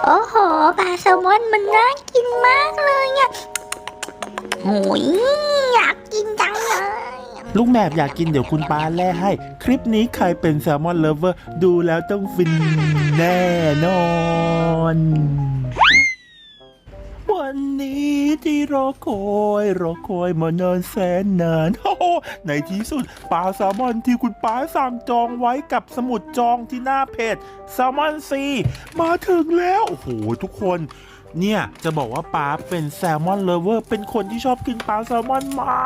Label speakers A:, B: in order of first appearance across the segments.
A: โอ้โหปลาแซลมอนมันน่ากินมากเลยอะโอ้ยอยากกินจังเลย
B: ลูกแมบอยากกินเดี๋ยวคุณป้าแล่ให้ คลิปนี้ใครเป็นแซลมอนเลเวอร์ ดูแล้วต้องฟินแน่นอน นี้ที่รอคอยรอคอยมานานแสนนานโอ้โหในที่สุดปลาแซลมอนที่คุณป้าสั่งจองไว้กับสมุดจองที่หน้าเพจแซลมอนซีมาถึงแล้วโอ้โหทุกคนเนี่ยจะบอกว่าป้าเป็นแซลมอนเลเวอร์เป็นคนที่ชอบกินปลาแซลมอนมา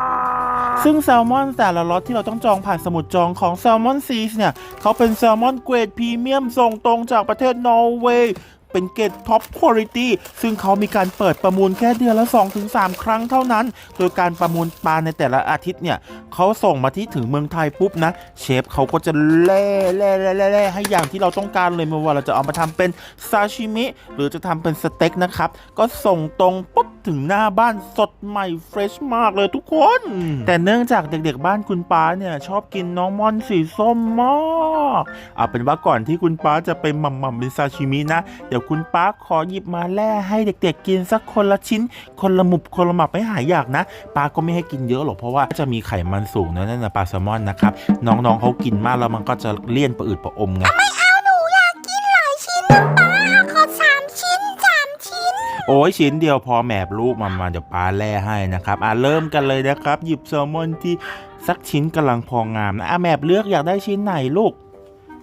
B: ก ซึ่งแซลมอนแต่ละล็อตที่เราต้องจองผ่านสมุดจองของแซลมอนซีสเนี่ย เขาเป็นแซลมอนเกรดพรีเมียมส่งตรงจากประเทศนอร์เวย์ เป็นเกรดท็อปคุณภาพซึ่งเขามีการเปิดประมูลแค่เดือนละ 2-3 ครั้งเท่านั้น โดยการประมูลปลาในแต่ละอาทิตย์เนี่ยเขาส่งมาที่ถึงเมืองไทยปุ๊บนะ เชฟเขาก็จะแล่แล่แล่แล่เล่ให้อย่างที่เราต้องการเลยไม่ว่าเราจะเอามาทำเป็นซาชิมิหรือจะทำเป็นสเต็กนะครับ ก็ส่งตรงปุ๊บ ถึงหน้าบ้านสดใหม่เฟรชมากเลยทุกคน แต่เนื่องจากเด็กๆบ้านคุณป้าเนี่ยชอบกินน้องม่อนสีส้มมากเอาเป็นว่าก่อนที่คุณป้าจะไปหม่ำๆเป็นซาชิมินะ เดี๋ยวคุณป้าขอหยิบมาแล่ให้เด็กๆ กินสักคนละชิ้น คนละหมุบคนละหมับไม่หายอยากนะป้าก็ไม่ให้กินเยอะหรอกเพราะว่าจะมีไขมันสูงนะนั่นนะปลาแซลมอนนะครับน้องๆเขากินมากแล้วมันก็จะเลี่ยนประอืดประอมไงไม่
A: เอาหนูอยากกินหลายชิ้นนะป้า
B: โอ้ยชิ้นเดียวพอแมบลูกมามาเดี๋ยวปลาแล่ให้นะครับอะเริ่มกันเลยนะครับ หยิบแซลมอนที่สักชิ้นกำลังพองามนะอะแมบเลือกอยากได้ชิ้นไหนลูก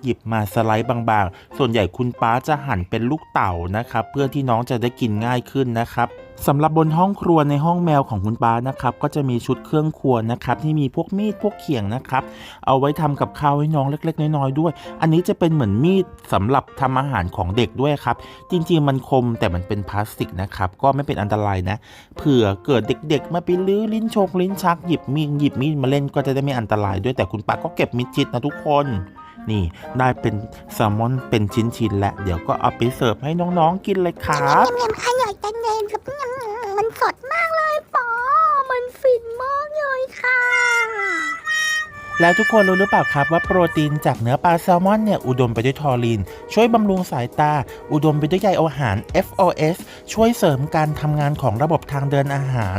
B: หยิบมาสไลด์บางๆ ส่วนใหญ่คุณป้าจะหั่นเป็นลูกเต่านะครับ เพื่อที่น้องจะได้กินง่ายขึ้นนะครับสำหรับบนห้องครัวในห้องแมวของคุณป้านะครับก็จะมีชุดเครื่องครัวนะครับที่มีพวกมีดพวกเขียงนะครับ เอาไว้ทำกับข้าวให้น้องเล็ก ๆ น้อยๆด้วย อันนี้จะเป็นเหมือนมีดสำหรับทำอาหารของเด็กด้วยครับ จริงๆมันคมแต่มันเป็นพลาสติกนะครับก็ไม่เป็นอันตรายนะเผื่อเกิดเด็ก ๆ มาไปลื้อลิ้นชกลิ้นชักหยิบมีดหยิบมีดมาเล่นก็จะได้ไม่อันตรายด้วยแต่คุณป้าก็เก็บมิดชิดนะทุกคน นี่ได้เป็นแซลมอนเป็นชิ้นๆแล้วเดี๋ยวก็เอาไปเสิร์ฟให้น้องๆกินเลยครับ
A: ยำๆอร่อยจังเลยครับมันสดมากเลยปอมันฟินมากเลยค่ะ
B: แล้วทุกคนรู้หรือเปล่าครับว่าโปรตีนจากเนื้อปลาแซลมอนเนี่ยอุดมไปด้วยทอรีน ช่วยบำรุงสายตา อุดมไปด้วยใยอาหาร FOS ช่วยเสริมการทำงานของระบบทางเดินอาหาร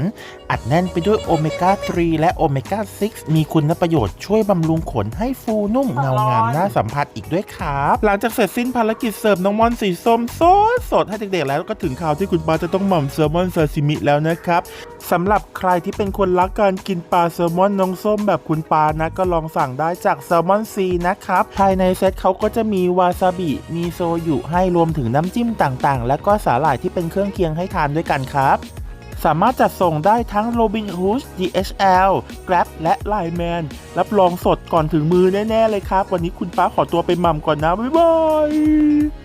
B: อัดแน่นไปด้วยโอเมก้า 3 และโอเมก้า 6 มีคุณประโยชน์ช่วยบำรุงขนให้ฟูนุ่มเงางามน่าสัมผัสอีกด้วยครับ หลังจากเสร็จสิ้นภารกิจเสิร์ฟน้องมอนสีส้มสดสดให้เด็กๆแล้วก็ถึงข่าวที่คุณปาจะต้องหม่ำแซลมอนซาซิมิแล้วนะครับ สำหรับใครที่เป็นคนรักการกินปลาแซลมอนน้องส้มแบบคุณปานะ ก็ลองสั่งได้จากแซลมอนซีนะครับ ภายในเซตเขาก็จะมีวาซาบิ มีโซยุให้รวมถึงน้ำจิ้มต่างๆ และก็สาหร่ายที่เป็นเครื่องเคียงให้ทานด้วยกันครับสามารถจัดส่งได้ทั้ง Robin Hood DHL Grab และ Line Man รับรองสดก่อนถึงมือแน่ ๆ เลยครับ วันนี้คุณป้าขอตัวไปหม่ำก่อนนะ บ๊ายบาย